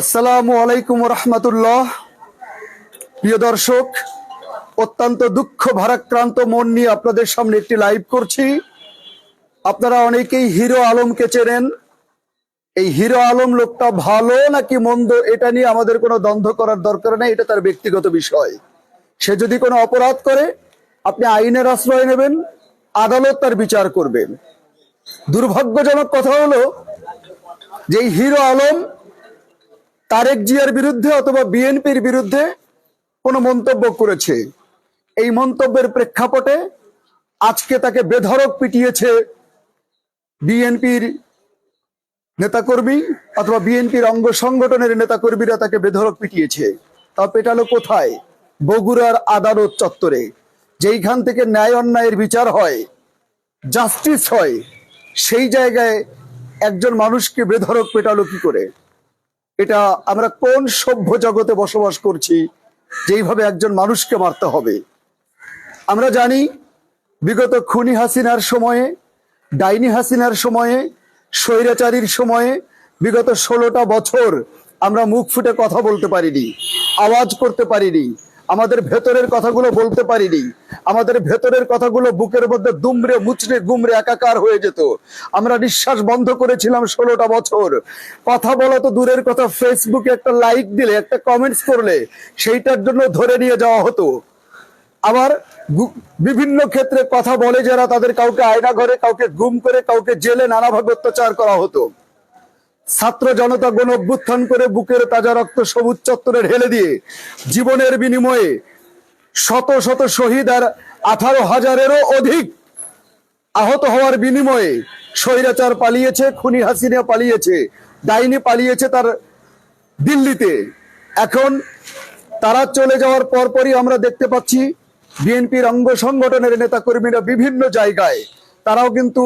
আসসালামু আলাইকুম রহমতুল্লাহ প্রিয় দর্শক, অত্যন্ত দুঃখ, ভারাক্রান্ত মন নিয়ে আপনাদের সামনে একটি লাইভ করছি। আপনারা অনেকেই হিরো আলমকে চেনেন। এই হিরো আলম লোকটা ভালো নাকি মন্দ, এটা নিয়ে আমাদের কোনো দ্বন্দ্ব করার দরকার নেই, এটা তার ব্যক্তিগত বিষয়। সে যদি কোনো অপরাধ করে, আপনি আইনের আশ্রয় নেবেন, আদালত তার বিচার করবেন। দুর্ভাগ্যজনক কথা হলো যে হিরো আলম তারেক জিয়ার বিরুদ্ধে অথবা বিএনপির বিরুদ্ধে কোনো মন্তব্য করেছে। এই মন্তব্যের প্রেক্ষাপটে আজকে তাকে বেধরক পিটিয়েছে বিএনপির নেতাকর্মী অথবা বিএনপির অঙ্গ সংগঠনের নেতাকর্মীরা তাকে বেধড়ক পিটিয়েছে। তা পেটালো কোথায়? বগুড়ার আদালত চত্বরে। যেইখান থেকে ন্যায় অন্যায়ের বিচার হয়, জাস্টিস হয়, সেই জায়গায় একজন মানুষকে বেধড়ক পেটালো কি করে? এটা আমরা কোন সভ্য জগতে বসবাস করছি, যেইভাবে একজন মানুষকে মারতে হবে। আমরা জানি, বিগত খুনি হাসিনার সময়ে, ডাইনি হাসিনার সময়ে, স্বৈরাচারীর সময়ে, বিগত ষোলোটা বছর আমরা মুখ ফুটে কথা বলতে পারিনি, আওয়াজ করতে পারিনি আমাদের ভেতরের কথাগুলো বলতে পারিনি। আমাদের ভেতরের কথাগুলো বুকের মধ্যে দুমড়ে মুচড়ে গুমড়ে একাকার হয়ে যেত। আমরা নিঃশ্বাস বন্ধ করেছিলাম ষোলোটা বছর। কথা বলা তো দূরের কথা ফেসবুকে একটা লাইক দিলে, একটা কমেন্টস করলে, সেইটার জন্য ধরে নিয়ে যাওয়া হতো। আবার বিভিন্ন ক্ষেত্রে কথা বলে যারা তাদের কাউকে আয়না ঘরে, কাউকে গুম করে, কাউকে জেলে নানাভাবে অত্যাচার করা হতো। ছাত্র জনতা গণ অভ্যুত্থান করে বুকের তাজা রক্ত সবুজ চত্বরে ঢেলে দিয়ে জীবনের বিনিময়ে শত শত শহীদ আর আঠারো হাজারেরও অধিক আহত হওয়ার বিনিময়ে স্বৈরাচার পালিয়েছে, খুনি হাসিনা পালিয়েছে, ডাইনি পালিয়েছে তার দিল্লিতে। এখন তারা চলে যাওয়ার পরপরই আমরা দেখতে পাচ্ছি বিএনপির অঙ্গ সংগঠনের নেতাকর্মীরা বিভিন্ন জায়গায়, তারাও কিন্তু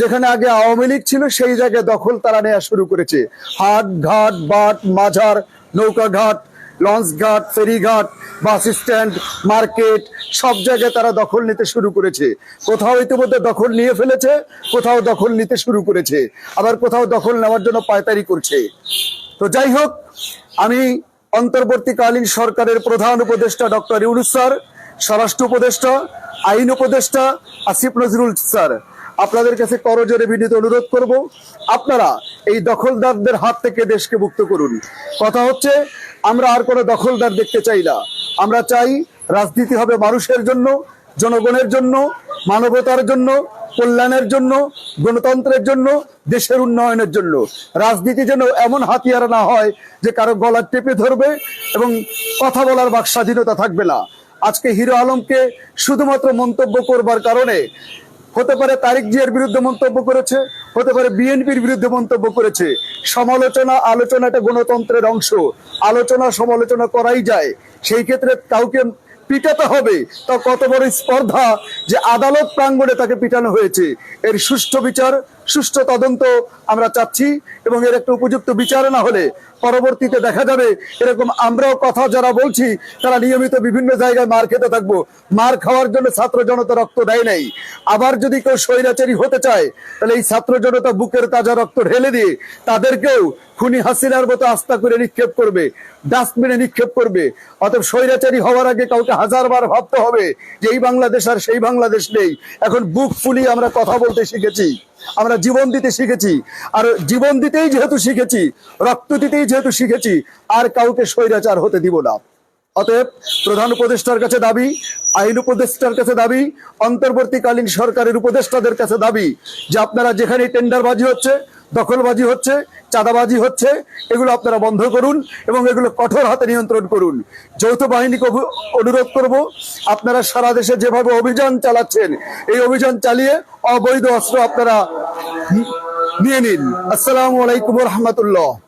যেখানে আগে আওয়ামী লীগ ছিল, সেই জায়গায় দখল তারা নেওয়া শুরু করেছে। হাট ঘাট, বাট, মাঝার, নৌকা ঘাট, লঞ্চ ঘাট ফেরিঘাট বাস স্ট্যান্ড, মার্কেট, সব জায়গায় তারা দখল নিতে শুরু করেছে। কোথাও ইতিমধ্যে দখল নিয়ে ফেলেছে, কোথাও দখল নিতে শুরু করেছে। আবার কোথাও দখল নেওয়ার জন্য পায়তারি করছে। তো যাই হোক, আমি অন্তর্বর্তীকালীন সরকারের প্রধান উপদেষ্টা ডক্টর ইউনুস স্যার, স্বরাষ্ট্র উপদেষ্টা, আইন উপদেষ্টা আসিফ নজরুল স্যার। আপনাদের কাছে করজোরে বিনীত অনুরোধ করব, আপনারা এই দখলদারদের হাত থেকে দেশকে মুক্ত করুন। কথা হচ্ছে, আমরা আর কোনো দখলদার দেখতে চাই না। আমরা চাই রাজনীতি হবে মানুষের জন্য, জনগণের জন্য, মানবতার জন্য, কল্যাণের জন্য, গণতন্ত্রের জন্য, দেশের উন্নয়নের জন্য। রাজনীতি যেন এমন হাতিয়ার না হয় যে কারও গলা টেপে ধরবে এবং কথা বলার বাক স্বাধীনতা থাকবে না। আজকে হিরো আলমকে শুধুমাত্র মন্তব্য করবার কারণে হতে পারে তারিক জিয়ার বিরুদ্ধে মন্তব্য করেছে, হতে পারে বিএনপির বিরুদ্ধে মন্তব্য করেছে। সমালোচনা আলোচনা এটা গণতন্ত্রের অংশ। আলোচনা, সমালোচনা করাই যায়। সেই ক্ষেত্রে কাউকে পিটাতে হবে। তা কত বড় স্পর্ধা যে আদালত প্রাঙ্গণে তাকে পিটানো হয়েছে। এর সুষ্ঠু বিচার সুষ্ঠু তদন্ত আমরা চাচ্ছি এবং এর একটা উপযুক্ত বিচার না হলে পরবর্তীতে দেখা যাবে এরকম আমরাও কথা যারা বলছি, তারা নিয়মিত বিভিন্ন জায়গায় মার খেতে থাকব। মার খাওয়ার জন্য ছাত্র জনতা রক্ত দেয় নাই। আবার যদি কেউ স্বৈরাচারী হতে চায়, তাহলে এই ছাত্র জনতা বুকের তাজা রক্ত ঢেলে দিয়ে তাদেরকেও খুনি হাসিনার মতো আস্থা করে নিক্ষেপ করবে, ডাস্টবিনে নিক্ষেপ করবে। অতএব স্বৈরাচারী হওয়ার আগে কাউকে হাজার বার ভাবতে হবে যে এই বাংলাদেশ আর সেই বাংলাদেশ নেই। এখন বুক ফুলিয়ে আমরা কথা বলতে শিখেছি। আমরা জীবন দিতে শিখেছি। আর জীবন দিতেই যেহেতু শিখেছি, রক্ত দিতেই যেহেতু শিখেছি, আর কাউকে স্বৈরাচার হতে দিব না। অতএব প্রধান উপদেষ্টার কাছে দাবি, আইন উপদেষ্টার কাছে দাবি, অন্তর্বর্তীকালীন সরকারের উপদেষ্টাদের কাছে দাবি যে আপনারা যেখানে টেন্ডারবাজি হচ্ছে দখলবাজি হচ্ছে, চাঁদাবাজি হচ্ছে, এগুলো আপনারা বন্ধ করুন এবং এগুলো কঠোর হাতে নিয়ন্ত্রণ করুন। যৌথ বাহিনীকে অনুরোধ করব, আপনারা সারা দেশে যেভাবে অভিযান চালাচ্ছেন, এই অভিযান চালিয়ে অবৈধ অস্ত্র আপনারা নিয়ে নিন। আসসালামু আলাইকুম রহমতুল্লাহ।